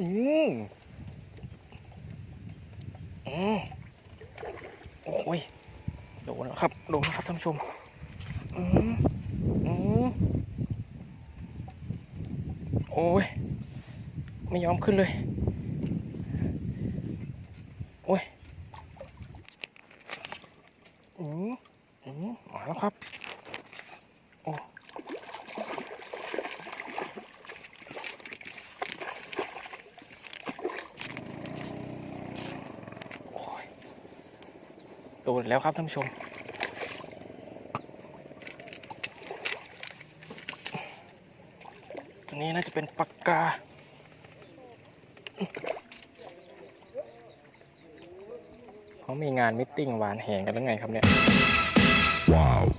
อืมอืมโอ้ยโดนแล้วครับโดนแล้วครับท่านผู้ชม อืมอืมโอ้ย ไม่ยอมขึ้นเลย โอ้ย อืมอืมมาแล้วครับ โอ้โอ้ย โดนแล้วครับท่านผู้ชม ตัวนี้น่าจะเป็นปากกา เขามีงานมิทติ้งหวานแหงกันแล้วไงครับเนี่ย Wow.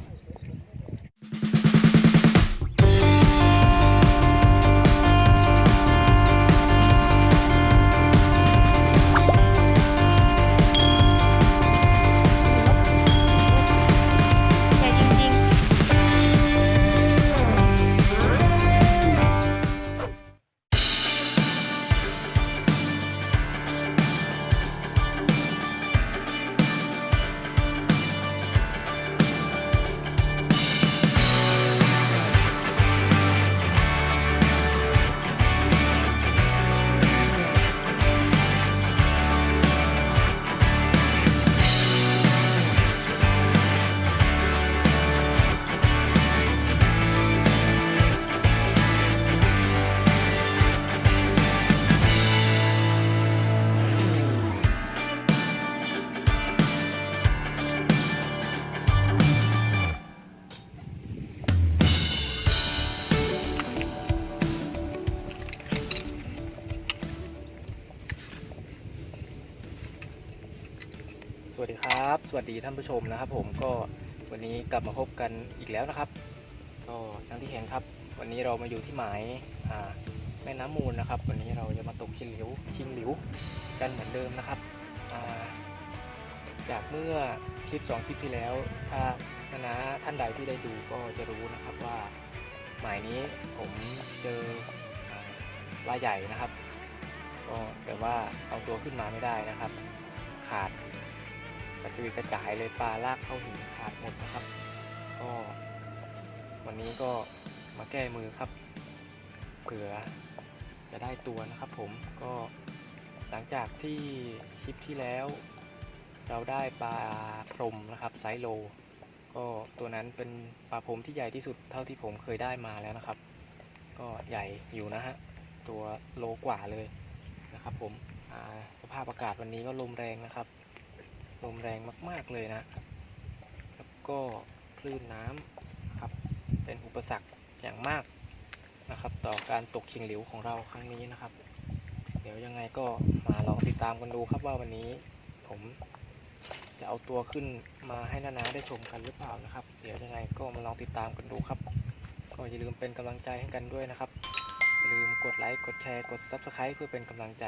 สวัสดีครับสวัสดีท่านผู้ชมนะครับ ผมก็วันนี้กลับมาพบกันอีกแล้วนะครับ ก็อย่างที่เห็นครับ วันนี้เรามาอยู่ที่หมายแม่น้ำมูลนะครับ วันนี้เราจะมาตกชิงหลิวชิงหลิวกันเหมือนเดิมนะครับาจากเมื่อคลิป 2 คลิปที่แล้ว ถ้าคณะท่านใดที่ได้ดูก็จะรู้นะครับว่าหมายนี้ผมเจออ่าปลาใหญ่นะครับก็แต่ว่าเอาตัวขึ้นมาไม่ได้นะครับ ขาด กระจุยกระจายเลยปลาลากเข้าหินขาดหมดนะครับ ก็ วันนี้ก็มาแก้มือครับเผื่อจะได้ตัวนะครับผมก็หลังจากที่คลิปที่แล้ว เราได้ปลาพรมนะครับไซส์โล ก็ตัวนั้นเป็นปลาพรมที่ใหญ่ที่สุดเท่าที่ผมเคยได้มาแล้วนะครับ ก็ใหญ่อยู่นะฮะตัวโลกว่าเลยนะครับผมสภาพอากาศวันนี้ก็ลมแรงนะครับ ลมแรงมากๆเลยนะ แล้วก็คลื่นน้ำครับเป็นอุปสรรคอย่างมากนะครับ ต่อการตกชิงหลิวของเราครั้งนี้นะครับ เดี๋ยวยังไงก็มาลองติดตามกันดูครับว่าวันนี้ผมจะเอาตัวขึ้นมาให้นานาได้ชมกันหรือเปล่านะครับ เดี๋ยวยังไงก็มาลองติดตามกันดูครับ ก็อย่าลืมเป็นกำลังใจให้กันด้วยนะครับอย่าลืมกดไลค์กดแชร์กด Subscribe เพื่อเป็นกำลังใจ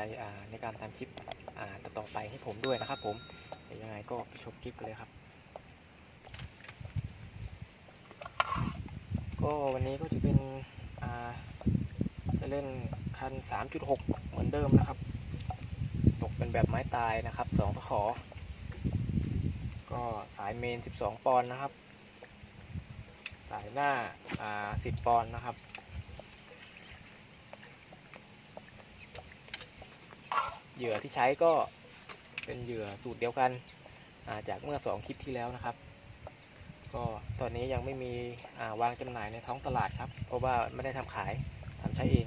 ในการทำคลิปต่อไปให้ผมด้วยนะครับผม ดี๋ยวยังไงก็ไปชมคลิปกันเลยครับ ก็วันนี้ก็จะเป็นจะเล่นคัน 3.6 เหมือนเดิมนะครับ ตกเป็นแบบไม้ตายนะครับ2ตะขอ ก็สายเมน 12 ปอนด์นะครับ สายหน้าา10 ปอนด์นะครับเหยื่อที่ใช้ก็ เป็นเหยื่อสูตรเดียวกันาจากเมื่อ 2 คลิปที่แล้วนะครับ ก็ตอนนี้ยังไม่มีาวางจำหน่ายในท้องตลาดครับ เพราะว่าไม่ได้ทำขายทำใช้เอง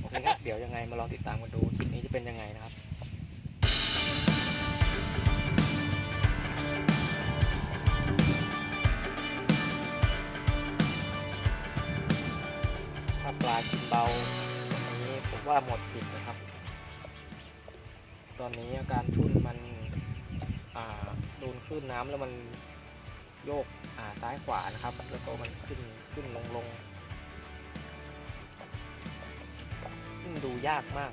โอเคครับเดี๋ยวยังไงมาลองติดตามกันดูคลิปนี้จะเป็นยังไงนะครับาปลากินเบาวันนี้ผมว่าหมดสิทธิ์นะครับ ตอนนี้อาการทุ่นมันโดนคลื่นน้ำแล้วมันโยกซ้ายขวานะครับ แล้วก็มันขึ้นขึ้นลงลงดูยากมาก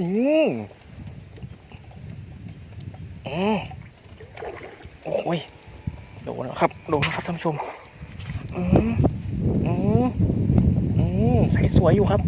อืมอืมโอ้ยโดนแล้วครับโดนแล้วครับท่านผู้ชม อืมอืมอืมใสสวยอยู่ครับ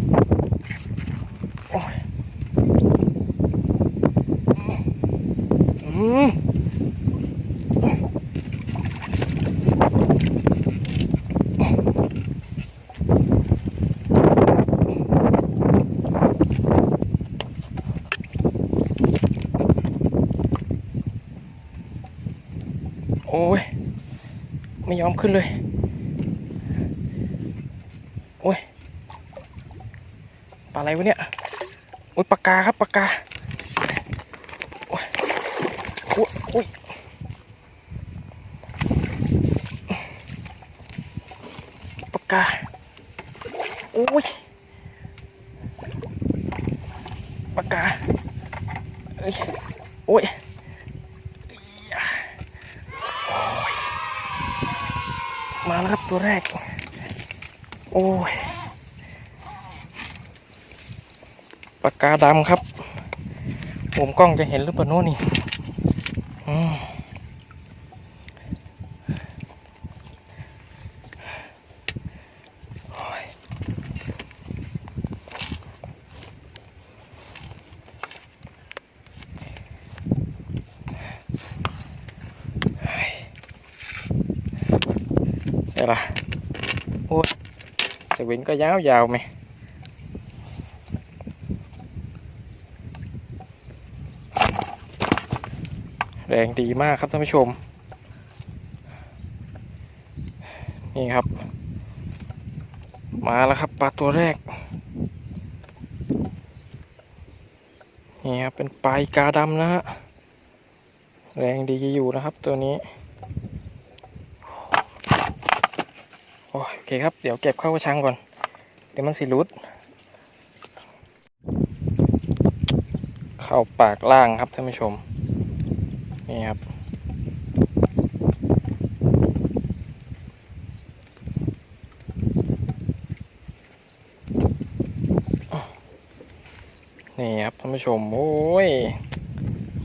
โอ้ย ไม่ยอมขึ้นเลย โอ้ย ปลาอะไรวะเนี่ย โอ้ยปลากาครับปลากา โอ้ย โอ้ยโอ้ยปากา โอ้ยปากกาเอ้ยโอ้ยอย่าโอ้ย มาแรกโอ้ยปากกาดำครับ ผมกล้องจะเห็นหรือเปล่าโน่นนี่อืมโอ้ยเฮ้ยใช่ละโอ้ยส วิงก็ยาวๆไหมแรงดีมากครับท่านผู้ชม นี่ครับ มาแล้วครับปลาตัวแรก นี่ครับเป็นปลาอีกาดำนะฮะ แรงดีอยู่นะครับตัวนี้โอโอเคครับ เดี๋ยวเก็บเข้ากระชังก่อน เดี๋ยวมันสิรุด เข้าปากล่างครับท่านผู้ชม นี่ครับ นี่ครับท่านผู้ชม โอ้ย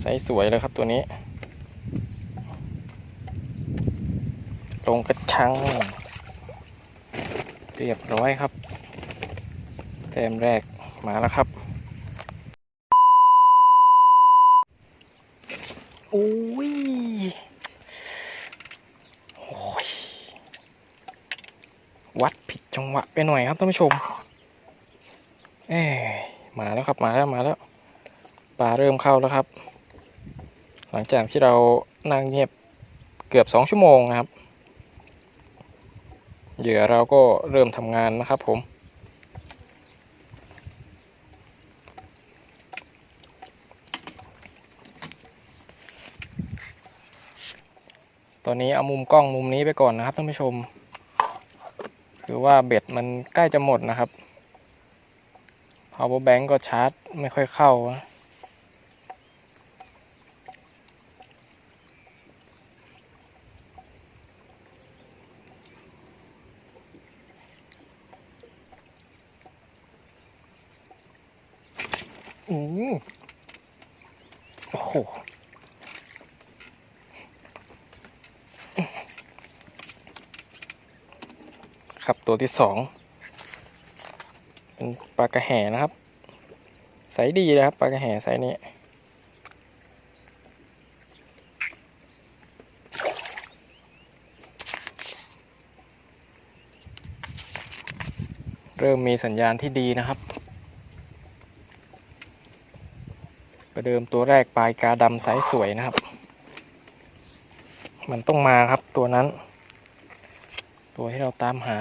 ใสสวยเลยครับตัวนี้ ลงกระชัง เรียบร้อยครับ แต้มแรกมาแล้วครับ โอ้ย โอ้ย วัดผิดจังหวะไปหน่อยครับท่านผู้ชม เอ้ยมาแล้วครับมาแล้วมาแล้วปลาเริ่มเข้าแล้วครับ หลังจากที่เรานั่งเงียบเกือบสองชั่วโมงนะครับ เหยื่อเราก็เริ่มทำงานนะครับผม ตอนนี้เอามุมกล้องมุมนี้ไปก่อนนะครับท่านผู้ชม คือว่าเบ็ดมันใกล้จะหมดนะครับ power bank ก็ชาร์จไม่ค่อยเข้านะอืม โหครับตัวที่สองเป็นปลากระแหนะครับไซส์ดีนะครับปลากระแหไซส์นี้เริ่มมีสัญญาณที่ดีนะครับ ประเดิมตัวแรกปลายกาดำไซส์สวยนะครับ มันต้องมาครับตัวนั้น ตัวที่เราตามหา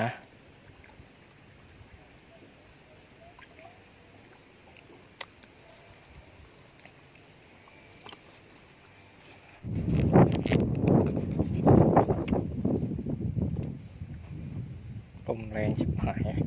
ลมแรงชิบหาย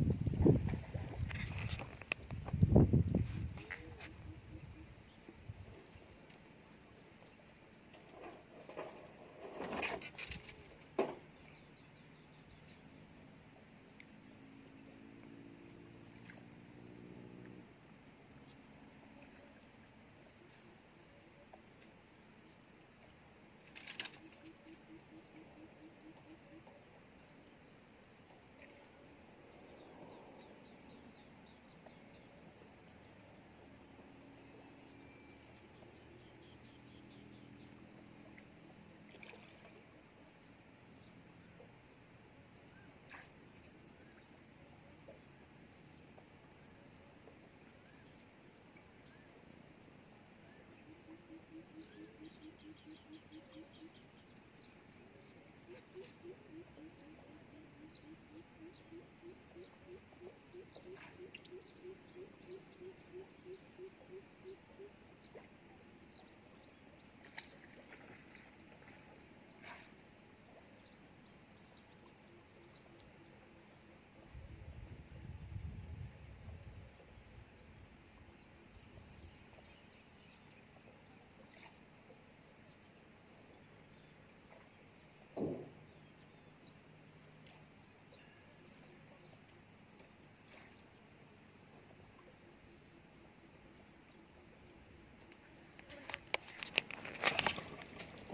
Thank you.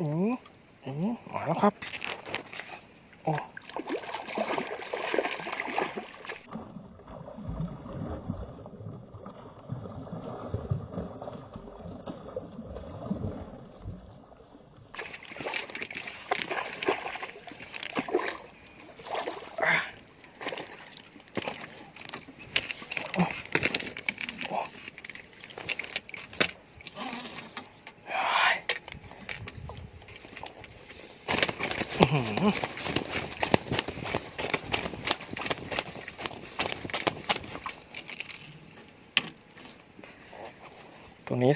อืมอืมมาแล้วครับ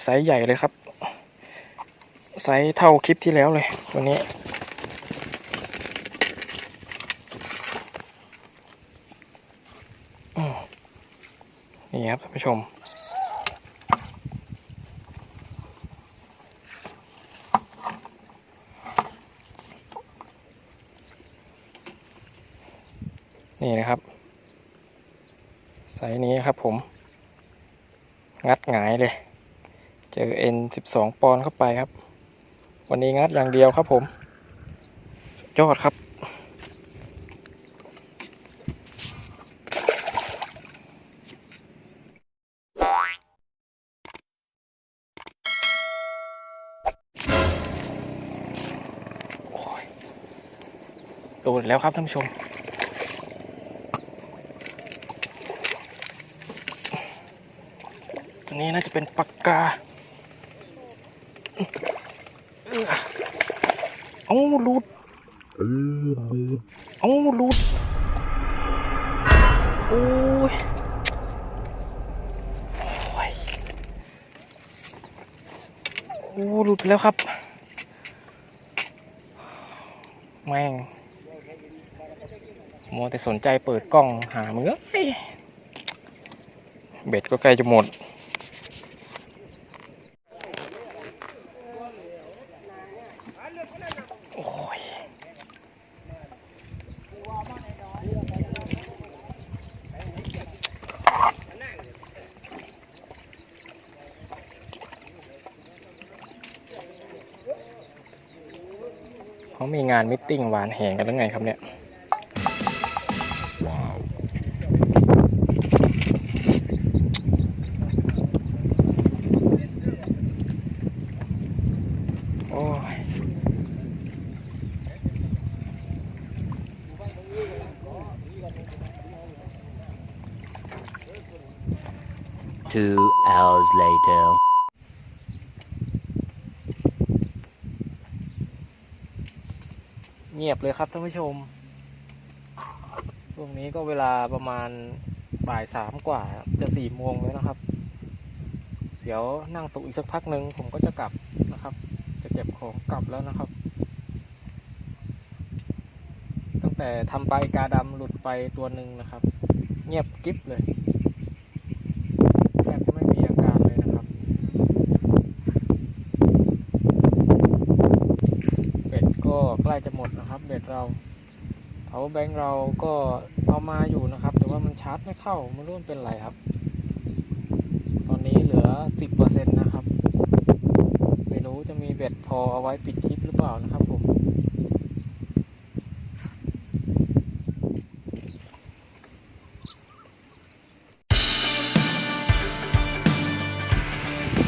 ไซส์ใหญ่เลยครับ ไซส์เท่าคลิปที่แล้วเลยตัวนี้ นี่ครับท่านผู้ชมนี่นะครับไซส์นี้ครับผม งัดหงายเลย เจอ N 12ปอนเข้าไปครับ วันนี้งัดอย่างเดียวครับผมยอดครับโอ้ยโดนแล้วครับท่านผู้ชมตัวนี้น่าจะเป็นปากกา เอาหลุดเอาหลุดโอ้ยโอ้ยโอ้หลุดไปแล้วครับ แม่งมัวแต่สนใจเปิดกล้องหามึงเอ้ยเบ็ดก็ใกล้จะหมดานมิทติ้งหวานแหงกันแล้วไงครับเนี่ยโอ้ย Two hours later. เงี ยบเลยครับท่านผู้ชมช่วงนี้ก็เวลาประมาณบ่ายสามกว่าจะสี่โมงแล้วนะครับ เดี๋ยวนั่งตุกอีกสักพักหนึ่งผมก็จะกลับนะครับ จะเก็บของกลับแล้วนะครับ ตั้งแต่ทำปลาอีกาดำหลุดไปตัวหนึ่งนะครับ เงียบกิ๊บเลยแทบจะไม่มีอาการเลยนะครับ เบ็ดก็ใกล้จะหมดนะครับ เราเอาแบงค์เราก็เอามาอยู่นะครับ แต่ว่ามันชาร์จไม่เข้าไม่รู้มันเป็นไรครับ ตอนนี้เหลือสิบเปอร์เซ็นต์นะครับ ไม่รู้จะมีเบ็ดพอเอาไว้ปิดคลิปหรือเปล่านะครับผม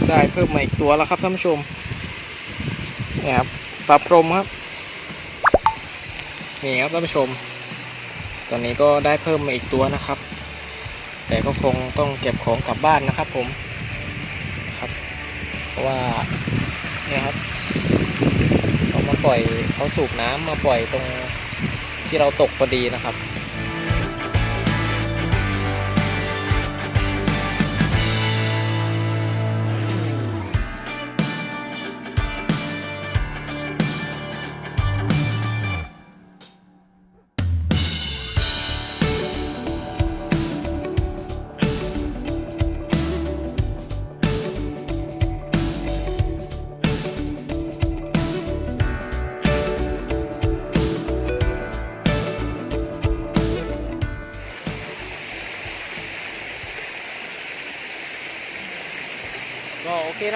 ได้เพิ่มมาอีกตัวแล้วครับท่านผู้ชมนี่ครับปลาพรมครับ นี่ครับท่านผู้ชม ตอนนี้ก็ได้เพิ่มมาอีกตัวนะครับ แต่ก็คงต้องเก็บของกลับบ้านนะครับผมครับเพราะว่าเนี่ยครับเขามาปล่อยเขาสูบน้ำมาปล่อยตรงที่เราตกพอดีนะครับ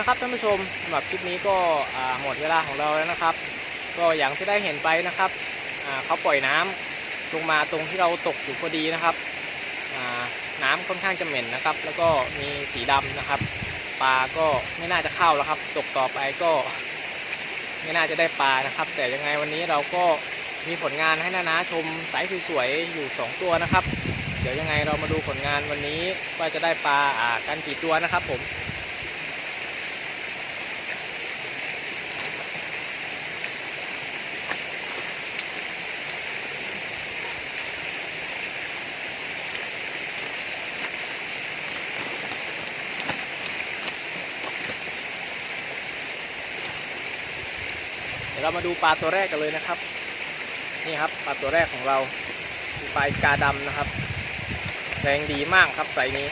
นะครับท่านผู้ชมสำหรับคลิปนี้ก็หมดเวลาของเราแล้วนะครับ ก็อย่างที่ได้เห็นไปนะครับเขาปล่อยน้ำลงมาตรงที่เราตกอยู่พอดีนะครับน้ำค่อนข้างจะเหม็นนะครับ แล้วก็มีสีดำนะครับปลาก็ไม่น่าจะเข้าแล้วครับ ตกต่อไปก็ ไม่น่าจะได้ปลานะครับ แต่ยังไงวันนี้เราก็มีผลงานให้นานาชมไซส์สวยๆอยู่ 2 ตัวนะครับ เดี๋ยวยังไงเรามาดูผลงานวันนี้ว่าจะได้ปลากันกี่ตัวนะครับผม เรามาดูปลาตัวแรกกันเลยนะครับ นี่ครับปลาตัวแรกของเราคือปลาอีกาดำนะครับแรงดีมากครับไซส์นี้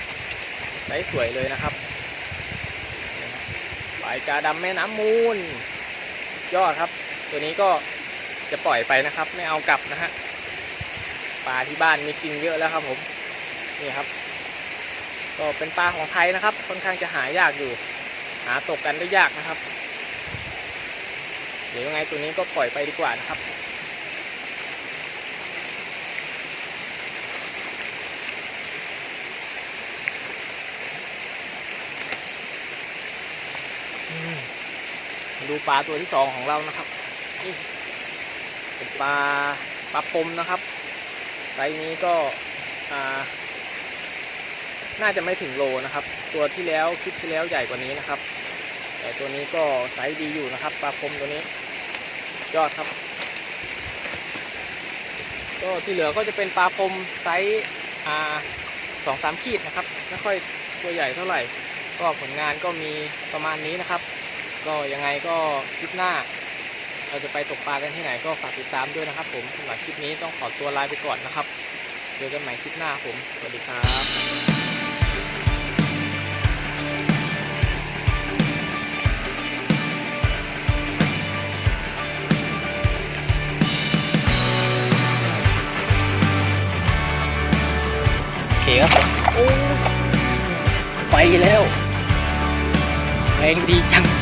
ไซส์สวยเลยนะครับปลาอีกาดำแม่น้ำมูล ยอดครับ ตัวนี้ก็จะปล่อยไปนะครับ ไม่เอากลับนะฮะปลาที่บ้านมีกินเยอะแล้วครับผมนี่ครับ ก็เป็นปลาของไทยนะครับ ค่อนข้างจะหายากอยู่ หาตกกันได้ยากนะครับ ดี๋ยวยังไงตัวนี้ก็ปล่อยไปดีกว่านะครับ ดูปลาตัวที่สองของเรานะครับนี่เป็นปลาปลาปมนะครับไซส์นี้ก็น่าจะไม่ถึงโลนะครับ ตัวที่แล้วคลิปที่แล้วใหญ่กว่านี้นะครับ แต่ตัวนี้ก็ไซส์ดีอยู่นะครับปลาปมตัวนี้ ยอดครับ ก็ที่เหลือก็จะเป็นปลาพรมไซส์าสองสามขีดนะครับ ไม่ค่อยตัวใหญ่เท่าไหร่ ก็ผลงานก็มีประมาณนี้นะครับ ก็ยังไงก็คลิปหน้า เราจะไปตกปลากันที่ไหนก็ฝากติดตามด้วยนะครับ ผมสำหรับคลิปนี้ต้องขอตัวลาไปก่อนนะครับ เจอกันใหม่คลิปหน้าผม สวัสดีครับ แล้วแรงดีจัง